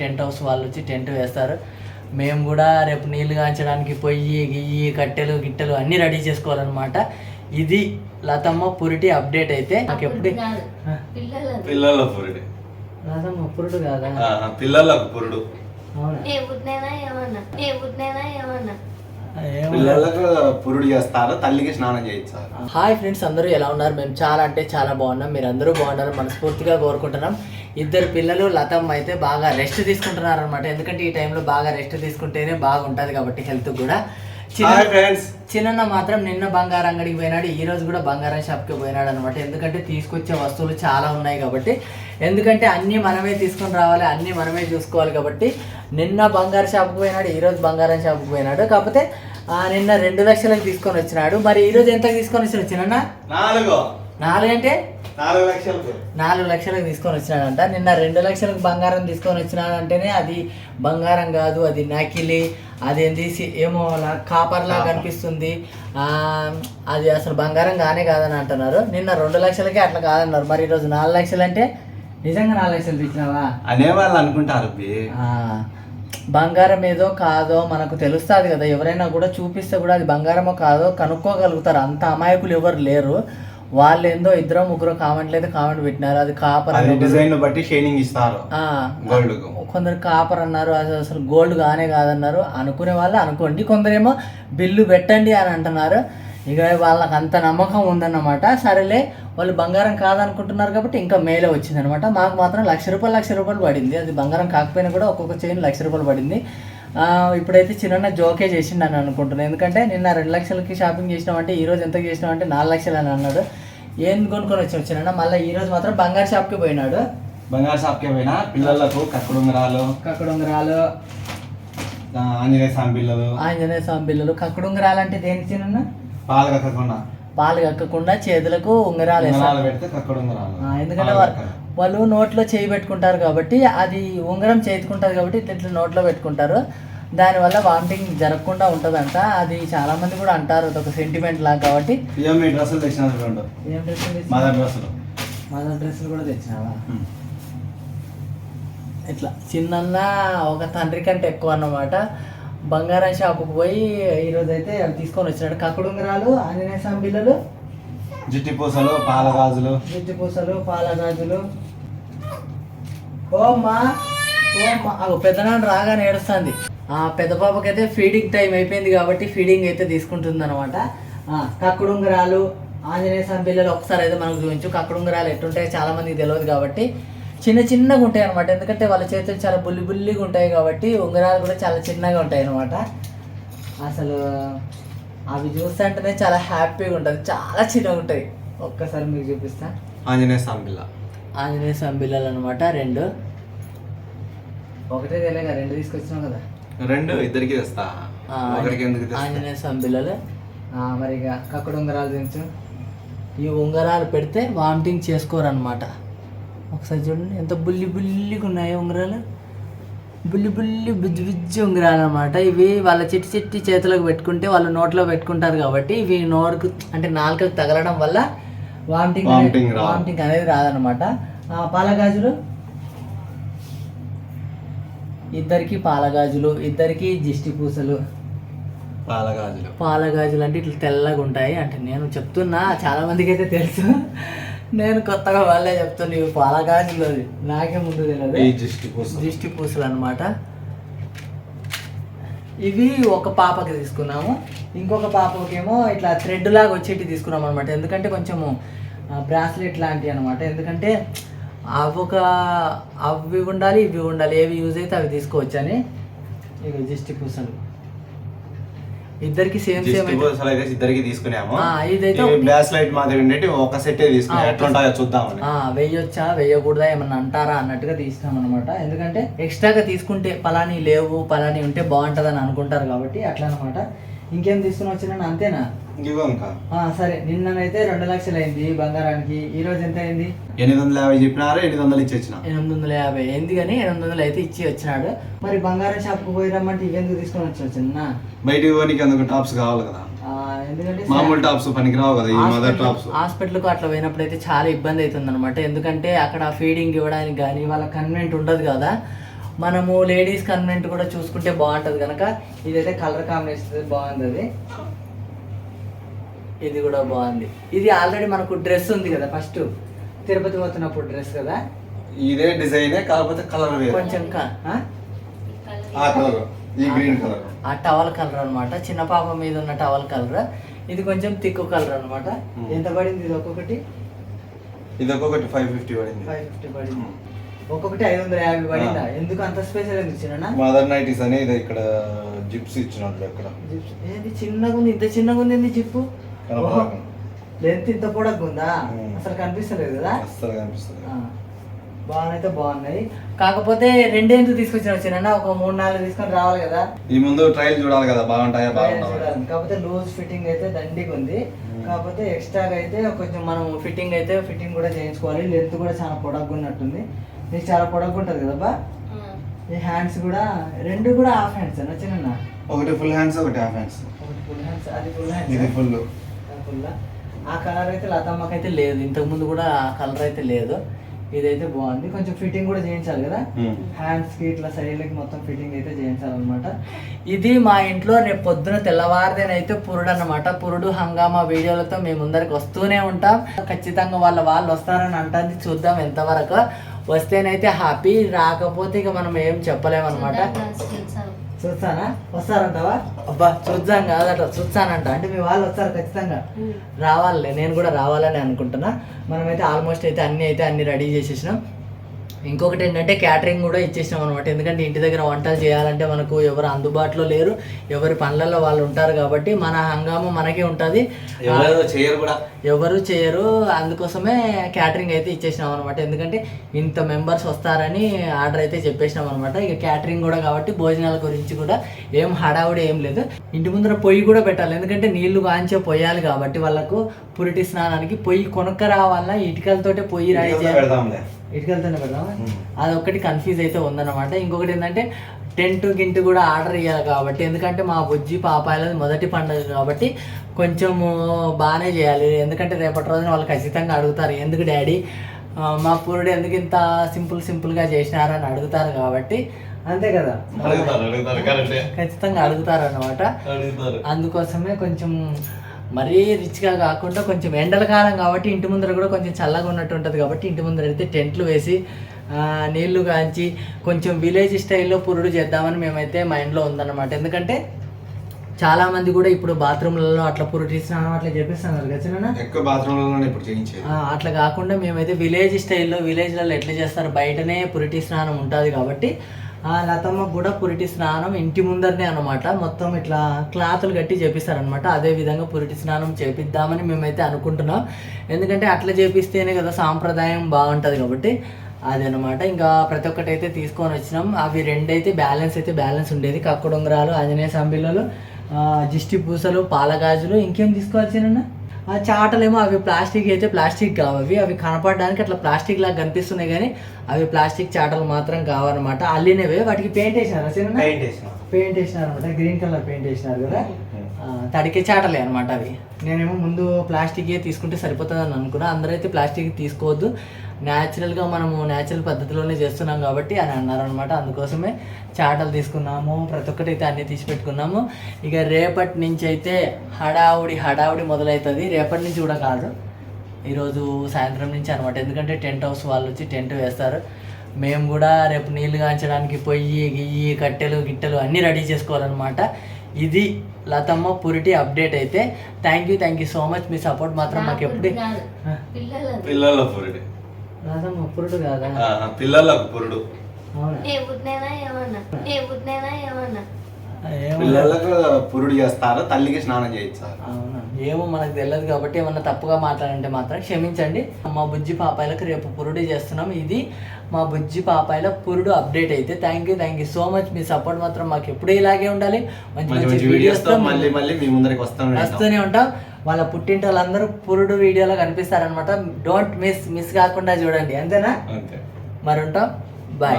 Tent house వాళ్ళు వచ్చి tent వేస్తారు. మేము కూడా రేపు నీళ్ళు కాంచడానికి పొయ్యి గియ్యి కట్టెలు గిట్టెలు అన్నీ రెడీ చేసుకోవాలన్నమాట. ఇది లతమ్మ పురిటి అప్డేట్ అయితే నాకు ఎప్పుడు పిల్లలు పిల్లల పురుడు లతమ్మ పురుడు కాదా? ఆ, పిల్లలకు పురుడు. పిల్లలకు చేస్తారు తల్లికి స్నానం హాయ్ ఫ్రెండ్స్ అందరూ ఎలా ఉన్నారు? మేము చాలా అంటే చాలా బాగున్నాం. మీరు అందరూ బాగున్నారు మనస్ఫూర్తిగా కోరుకుంటున్నాం. ఇద్దరు పిల్లలు లతమ్మ అయితే బాగా రెస్ట్ తీసుకుంటున్నారు అనమాట ఎందుకంటే ఈ టైంలో బాగా రెస్ట్ తీసుకుంటేనే బాగుంటుంది కాబట్టి హెల్త్ కూడా. చిన్న హాయ్ ఫ్రెండ్స్ చిన్న మాత్రం నిన్న బంగారం అంగడికి పోయినాడు ఈ రోజు కూడా బంగారం షాప్కి పోయినాడు అనమాట ఎందుకంటే తీసుకొచ్చే వస్తువులు చాలా ఉన్నాయి కాబట్టి. ఎందుకంటే అన్నీ మనమే తీసుకొని రావాలి అన్నీ మనమే చూసుకోవాలి కాబట్టి నిన్న బంగారు షాప్కి పోయినాడు ఈ రోజు బంగారం షాప్కి పోయినాడు. కాకపోతే ఆ, నిన్న రెండు లక్షలకు తీసుకొని వచ్చినాడు. మరి ఈ రోజు ఎంత తీసుకొని వచ్చిన చిన్న నాలుగు. నాలుగు అంటే? నాలుగు లక్షలకు. తీసుకొని వచ్చినాడంట. నిన్న రెండు లక్షలకు బంగారం తీసుకొని వచ్చినాడంటేనే అది బంగారం కాదు అది నాకిలి అదేంది సి- ఏమో లా- కాపర్లా కనిపిస్తుంది. అది అసలు బంగారం కానే కాదని అంటున్నారు. నిన్న రెండు లక్షలకే అట్లా కాదన్నారు. మరి ఈరోజు నాలుగు లక్షలు అంటే నిజంగా నాలుగు లక్షలు తెచ్చినావా? అనే వాళ్ళు అనుకుంటారు బంగారం ఏదో కాదో మనకు తెలుస్తుంది కదా. ఎవరైనా కూడా చూపిస్తే కూడా అది బంగారమో కాదో కనుక్కోగలుగుతారు. అంత అమాయకులు ఎవరు లేరు. వాళ్ళు ఏందో ఇద్దరు ముగ్గురు కామెంట్లు అయితే కామెంట్ పెట్టినారు. అది కాపర్ డిజైన్ బట్టి షైనింగ్ ఇస్తారు. గోల్డ్ కొందరు కాపర్ అన్నారు అది అసలు గోల్డ్ కానే కాదన్నారు. అనుకునే వాళ్ళు అనుకోండి కొందరేమో బిల్లు పెట్టండి అని అంటున్నారు. ఇక వాళ్ళకి అంత నమ్మకం ఉందన్నమాట. సరేలే వాళ్ళు బంగారం కాదనుకుంటున్నారు కాబట్టి ఇంకా మేలే వచ్చిందనమాట మాకు మాత్రం లక్ష రూపాయలు లక్ష రూపాయలు పడింది. అది బంగారం కాకపోయినా కూడా ఒక్కొక్క చైన్ లక్ష రూపాయలు పడింది. ఇప్పుడైతే చిన్న జోకే చేసిండు అని అనుకుంటున్నాను ఎందుకంటే నిన్న రెండు లక్షలకి షాపింగ్ చేసినామంటే ఈ రోజు ఎంత చేసినామంటే నాలుగు లక్షలు అని అన్నాడు. ఏం కొనుక్కొని వచ్చి వచ్చినా మళ్ళీ ఈ రోజు మాత్రం బంగారు షాప్కి పోయినాడు. బంగారు షాప్కి పోయినా? పిల్లలకు కక్కడుంగరాలు కక్కడుంగరాలు ఆంజనేయ స్వామి పిల్లలు. ఆంజనేయ స్వామి బిల్లలు కక్కడుంగరాలు అంటే దేనికి చిన్న పాలు కక్కకుండా పాలు కక్కకుండా చేతులకు ఉంగరాలు ఎందుకంటే వాళ్ళు నోట్లో చేయి పెట్టుకుంటారు కాబట్టి అది ఉంగరం చేతుకుంటారు కాబట్టి ఇట్లా ఇట్లా నోట్లో పెట్టుకుంటారు. దానివల్ల వామిటింగ్ జరగకుండా ఉంటుందంట. అది చాలా మంది కూడా అంటారు అదొక సెంటిమెంట్ లాగా కాబట్టి. డ్రెస్సులు మదర్ కూడా తెచ్చినావా? ఇట్లా చిన్న ఒక తండ్రి కంటే ఎక్కువ అన్నమాట. బంగారం షాపుకు పోయి ఈరోజు అయితే అవి తీసుకొని వచ్చినాడు. కక్కడుంగరాలు ఆంజనేయ స్వామి బిల్లలు జుట్టి పూసలు పాల గాజులు. జుట్టు పూసలు పాల గాజులు. ఓమ్మా ఓమ్మా అగో పెద్దనాన్న రాగానే ఏడుస్తుంది. ఆ పెద్ద పాపకైతే ఫీడింగ్ టైం అయిపోయింది కాబట్టి ఫీడింగ్ అయితే తీసుకుంటుంది అనమాట కక్కుడుంగరాలు ఆంజనేయ స్వామి పిల్లలు ఒకసారి అయితే మనకు చూపించు. కక్కుడుంగరాలు ఎట్టుంటాయో చాలా మందికి తెలియదు కాబట్టి చిన్న చిన్నగా ఉంటాయి అనమాట ఎందుకంటే వాళ్ళ చేతులు చాలా బుల్లి బుల్లిగా ఉంటాయి కాబట్టి ఉంగరాలు కూడా చాలా చిన్నగా ఉంటాయి అనమాట అసలు అవి చూస్తుంటేనే చాలా హ్యాపీగా ఉంటుంది. చాలా చిన్నగా ఉంటాయి. ఒక్కసారి మీకు చూపిస్తా. ఆంజనేయ స్వామి ఆంజనేయ స్వామి పిల్లలు అనమాట రెండు. ఒకటే తెలియక రెండు తీసుకొచ్చినావు కదా. రెండు ఇద్దరికి తెస్తా. ఆంజనేయ స్వామి పిల్లలు. ఆ, మరి ఇక కక్కడ ఉంగరాలు దించు ఈ ఉంగరాలు పెడితే వామిటింగ్ చేసుకోరనమాట ఒకసారి చూడండి. ఎంత బుల్లి బుల్లిగా ఉన్నాయో ఉంగరాలు. బుల్లి బుల్లి బుజ్జి బుజ్జి ఉంగరాలు అనమాట ఇవి వాళ్ళ చిట్టి చిట్టి చేతులకు పెట్టుకుంటే వాళ్ళు నోట్లో పెట్టుకుంటారు కాబట్టి ఇవి నోరుకు అంటే నాలుకకు తగలడం వల్ల వామిటింగ్. వామిటింగ్ అనేది రాదనమాట ఆ, పాలగాజులు? ఇద్దరికి పాలగాజులు ఇద్దరికి జిష్టి పూసలు. పాల గాజులు పాలగాజులు అంటే ఇట్లా తెల్లగా ఉంటాయి అంటే నేను చెప్తున్నా చాలా మందికి అయితే తెలుసు. నేను కొత్తగా వాళ్ళే చెప్తున్నా ఇవి పాలగాజులు అది నాకే ముందు తెలియదు జుట్టి పూసలు. దిష్టి పూసలు అనమాట ఇవి ఒక పాపకి తీసుకున్నాము. ఇంకొక పాపకేమో ఇట్లా థ్రెడ్ లాగా వచ్చేటి తీసుకున్నాం అనమాట ఎందుకంటే కొంచెము బ్రాస్లెట్ లాంటివి అనమాట ఎందుకంటే అవి ఒక అవి ఉండాలి ఇవి ఉండాలి. ఏవి యూజ్ అయితే అవి తీసుకోవచ్చని ఇవి దిష్టి పూసలు. ఇద్దరికి సేమ్ సేమ్ అయితే. ఇద్దరికి తీసుకున్నాము ఇదైతే బ్లాస్ లైట్ మాదిరి ఉండేటి ఒక సెట్ తీసుకున్నాం ఎట్లా ఉంటాయో చూద్దామని. ఆ, వెయ్యొచ్చా వెయ్యకూడదా ఏమన్నా అంటారా అన్నట్టుగా తీసినాం అనమాట ఎందుకంటే ఎక్స్ట్రాగా తీసుకుంటే పలాని లేవు పలాని ఉంటే బాగుంటుందని అనుకుంటారు కాబట్టి అట్లా అనమాట ఇంకేం తీసుకుని వచ్చినా అంతేనా? సరే. నిన్ననైతే రెండు లక్షలు అయింది బంగారానికి. ఈ రోజు ఎంత అయింది ఎనిమిది వందల యాభై చెప్పినారు? ఎనిమిది వందలు ఇచ్చి వచ్చిన ఎనిమిది వందల యాభై. అయింది కానీ ఎనిమిది వందలు అయితే ఇచ్చి వచ్చినాడు. మరి బంగారం షాప్కి పోయి రమ్మంటే ఇవెందుకు తీసుకొని వచ్చి చిన్న బయటికి పోనీకి అందుకు టాప్స్ కావాలి కదా. ఎందుకంటే మామూలు టాప్స్ పనికిరావు కదా ఈ మదర్ హాస్పిటల్ టాప్స్. హాస్పిటల్కు అట్లా పోయినప్పుడు అయితే చాలా ఇబ్బంది అవుతుంది అనమాట ఎందుకంటే అక్కడ ఫీడింగ్ ఇవ్వడానికి కానీ వాళ్ళ కన్వెంట్ ఉండదు కదా. మనము లేడీస్ కన్వెంట్ కూడా చూసుకుంటే బాగుంటుంది కనుక. ఇదైతే కలర్ కాంబినేషన్ బాగుంది అది. ఇది కూడా బాగుంది. ఇది ఆల్రెడీ మనకు డ్రెస్ ఉంది కదా ఫస్ట్ తిరుపతి పోతున్నప్పుడు డ్రెస్ కదా? ఇదే డిజైనే కాకపోతే కలర్ కొంచెం ఆ? ఆ కలర్ ఈ గ్రీన్ కలర్ ఆ టవల్ కలర్ అన్నమాట. చిన్న పాప మీద ఉన్న టవల్ కలర్ ఇది కొంచెం తిక్కు కలర్ అన్నమాట. Hmm. ఎంత పడింది ఇది ఒక్కొక్కటి? ఇది ఒక్కొక్కటి ఫైవ్ ఫిఫ్టీ పడింది. ఫైవ్ ఫిఫ్టీ పడింది. ఒక్కొక్కటి ఐదు వందల యాభై పడిందా? ఎందుకు అంత స్పెషల్ ఎందుకు చిన్న మదర్ నైటీస్ అని ఇది ఇక్కడ జిప్స్ ఇచ్చినట్లు ఇక్కడ. ఏంది చిన్నగా ఉంది ఇంత చిన్నగా ఉంది జిప్పు. లెంత్ ఇంత పొడగ్గా ఉందా. అసలు కనిపిస్తలేదు కదా? ఆ. బాగానైతే బాగున్నాయి. కాకపోతే రెండే ఎందుకు తీసుకొచ్చిన చిన్న ఒక మూడు నాలుగు తీసుకొని రావాలి కదా. ఈ ముందు ట్రయల్ చూడాలి కదా బాగుంటాయా బాగుంటాయా. కాకపోతే లూజ్ ఫిట్టింగ్ అయితే దండిగా ఉంది. కాకపోతే ఎక్స్ట్రాగా అయితే కొంచెం మనం ఫిట్టింగ్ అయితే ఫిట్టింగ్ కూడా చేయించుకోవాలి. లెంత్ కూడా చాలా పొడగ్గా ఉన్నట్టుంది నీకు చాలా పొడగ్గా ఉంటుంది కదా బా? ఈ హ్యాండ్స్ కూడా రెండు కూడా హాఫ్ హ్యాండ్స్ అన్న చిన్న ఒకటి ఫుల్ హ్యాండ్స్ ఒకటి హాఫ్ హ్యాండ్స్ ఒకటి ఫుల్ హ్యాండ్స్ అది ఫుల్ ఇది హ్యాండ్స్ ఫుల్ ఫుల్ ఆ కలర్ అయితే లతమ్మకి అయితే లేదు. ఇంతకు ముందు కూడా ఆ కలర్ అయితే లేదు. ఇదైతే బాగుంది. కొంచెం ఫిట్టింగ్ కూడా చేయించాలి కదా? హ్యాండ్స్కి ఇట్లా సైడ్లకి మొత్తం ఫిట్టింగ్ అయితే చేయించాలన్నమాట. ఇది మా ఇంట్లో రేపు పొద్దున తెల్లవారిదేనైతే పురుడు అన్నమాట పురుడు హంగామా వీడియోలతో మేము ముందరికి వస్తూనే ఉంటాం. ఖచ్చితంగా వాళ్ళ వాళ్ళు వస్తారని అంటుంది. చూద్దాం ఎంతవరకు. వస్తేనైతే హ్యాపీ రాకపోతే ఇక మనం ఏం చెప్పలేమన్నమాట. చూస్తానా? వస్తారంటావా అబ్బా చూద్దాం కాదట చూస్తానంట. అంటే మీ వాళ్ళు వస్తారు ఖచ్చితంగా. రావాలే నేను కూడా రావాలని అనుకుంటున్నా. మనమైతే ఆల్మోస్ట్ అయితే అన్నీ అయితే అన్ని రెడీ చేసేసినాం. ఇంకొకటి ఏంటంటే క్యాటరింగ్ కూడా ఇచ్చేసినాం అనమాట ఎందుకంటే ఇంటి దగ్గర వంటలు చేయాలంటే మనకు ఎవరు అందుబాటులో లేరు ఎవరి పనులలో వాళ్ళు ఉంటారు కాబట్టి మన హంగామా మనకే ఉంటుంది. ఎవరు చేయరు కూడా. ఎవరు చేయరు అందుకోసమే క్యాటరింగ్ అయితే ఇచ్చేసినాం అనమాట ఎందుకంటే ఇంత మెంబర్స్ వస్తారని ఆర్డర్ అయితే చెప్పేసినాం అనమాట ఇక క్యాటరింగ్ కూడా కాబట్టి భోజనాల గురించి కూడా ఏం హడావుడి ఏం లేదు. ఇంటి ముందర పొయ్యి కూడా పెట్టాలి. ఎందుకంటే నీళ్ళు కాంచే పొయ్యాలి కాబట్టి వాళ్ళకు పురిటి స్నానానికి పొయ్యి కొనుక్క రావాలా? ఇటుకలతోటే పొయ్యి రాయి ఇటుకలతోనే పెడదామా. అదొక్కటి కన్ఫ్యూజ్ అయితే ఉందన్నమాట. ఇంకొకటి ఏంటంటే టెంట్ గింట్ కూడా ఆర్డర్ ఇవ్వాలి కాబట్టి. ఎందుకంటే మా బుజ్జి పాపాయలది మొదటి పండుగ కాబట్టి కొంచెము బాగానే చేయాలి. ఎందుకంటే రేపటి రోజున వాళ్ళు ఖచ్చితంగా అడుగుతారు ఎందుకు డాడీ? మా పూరుడు ఎందుకు ఇంత సింపుల్ సింపుల్గా చేసినారని అడుగుతారు కాబట్టి అంతే కదా? ఖచ్చితంగా అడుగుతారు అనమాట అందుకోసమే కొంచెం మరీ రిచ్గా కాకుండా కొంచెం ఎండల కాలం కాబట్టి ఇంటి ముందర కూడా కొంచెం చల్లగా ఉన్నట్టు ఉంటుంది కాబట్టి ఇంటి ముందర అయితే టెంట్లు వేసి ఆ, నీళ్ళు కాంచి కొంచెం విలేజ్ స్టైల్లో పురుడు చేద్దామని మేమైతే మైండ్లో ఉందన్నమాట. ఎందుకంటే చాలా మంది కూడా ఇప్పుడు బాత్రూమ్లలో అట్లా పురుటి స్నానం అట్లా చేపిస్తున్నారు కదా ఎక్కువ ఇప్పుడు అట్లా కాకుండా మేమైతే విలేజ్ స్టైల్లో విలేజ్లలో ఎట్లా చేస్తారు? బయటనే పురిటి స్నానం ఉంటుంది కాబట్టి ఆ లతమ్మ కూడా పురిటి స్నానం ఇంటి ముందరనే అనమాట మొత్తం ఇట్లా క్లాతులు కట్టి చేపిస్తారనమాట అదే విధంగా పురిటి స్నానం చేపిద్దామని మేమైతే అనుకుంటున్నాం. ఎందుకంటే అట్లా చేపిస్తేనే కదా సాంప్రదాయం బాగుంటుంది కాబట్టి అదనమాట ఇంకా ప్రతి ఒక్కటి అయితే తీసుకొని వచ్చినాం. అవి రెండైతే బ్యాలెన్స్ అయితే బ్యాలెన్స్ ఉండేది. కక్కుడుంగరాలు ఆంజనేయ సంబిళ్ళలు ఆ, జిష్టి పూసలు పాలగాజులు ఇంకేం తీసుకోవాల్సిన ఆ చాటలేమో అవి ప్లాస్టిక్ అయితే ప్లాస్టిక్ కావు. అవి అవి కనపడడానికి అట్లా ప్లాస్టిక్ లాగా కనిపిస్తున్నాయి కానీ అవి ప్లాస్టిక్ చాటలు మాత్రం కావన్నమాట. అల్లినవే వాటికి పెయింట్ వేసినారా పెయింట్ వేసినా. పెయింట్ వేసినారు అనమాట గ్రీన్ కలర్ పెయింట్ వేసినారు కదా. తడికే చాటలే అనమాట అవి. నేనేమో ముందు ప్లాస్టిక్ తీసుకుంటే సరిపోతుంది అని అనుకున్నా అందరైతే ప్లాస్టిక్ తీసుకోవద్దు. న్యాచురల్గా మనము న్యాచురల్ పద్ధతిలోనే చేస్తున్నాం కాబట్టి అని అన్నారు అనమాట అందుకోసమే చాటలు తీసుకున్నాము ప్రతి ఒక్కటి అయితే అన్నీ తీసి పెట్టుకున్నాము. ఇక రేపటి నుంచి అయితే హడావుడి హడావుడి మొదలవుతుంది రేపటి నుంచి కూడా కాదు ఈరోజు సాయంత్రం నుంచి అనమాట ఎందుకంటే టెంట్ హౌస్ వాళ్ళు వచ్చి టెంట్ వేస్తారు. మేము కూడా రేపు నీళ్ళు కాంచడానికి పొయ్యి గియ్యి కట్టెలు గిట్టెలు అన్నీ రెడీ చేసుకోవాలన్నమాట. ఇది లతమ్మ పురిటి అప్డేట్ అయితే thank you thank you so much me support మాత్రం మాకు ఎప్పుడు ఆ, పిల్లలు పిల్లల పురుడు లతమ్మ పురుడు కాదా? పిల్లలకు పురుడు. అవునా? పిల్లలకు పురుడు చేస్తారు తల్లికి స్నానం అవునా? ఏమో మనకు తెలియదు కాబట్టి ఏమన్నా తప్పుగా మాట్లాడంటే మాత్రం క్షమించండి. మా బుజ్జి పాపాయలకు రేపు పురుడు చేస్తున్నాం. ఇది మా బుజ్జి పాపాయల పురుడు అప్డేట్ అయితే thank you thank you so much me support మాత్రం మాకు ఎప్పుడూ ఇలాగే ఉండాలి. మంచి మంచి వీడియోస్ మళ్ళీ మళ్ళీ మీ ముందరికి వస్తాం వస్తూనే ఉంటాం. వాళ్ళ పుట్టింటి వాళ్ళందరూ పురుడు వీడియోలో కనిపిస్తారనమాట డోంట్ మిస్ మిస్ కాకుండా చూడండి. అంతేనా? అంతే. మరి ఉంటాం బాయ్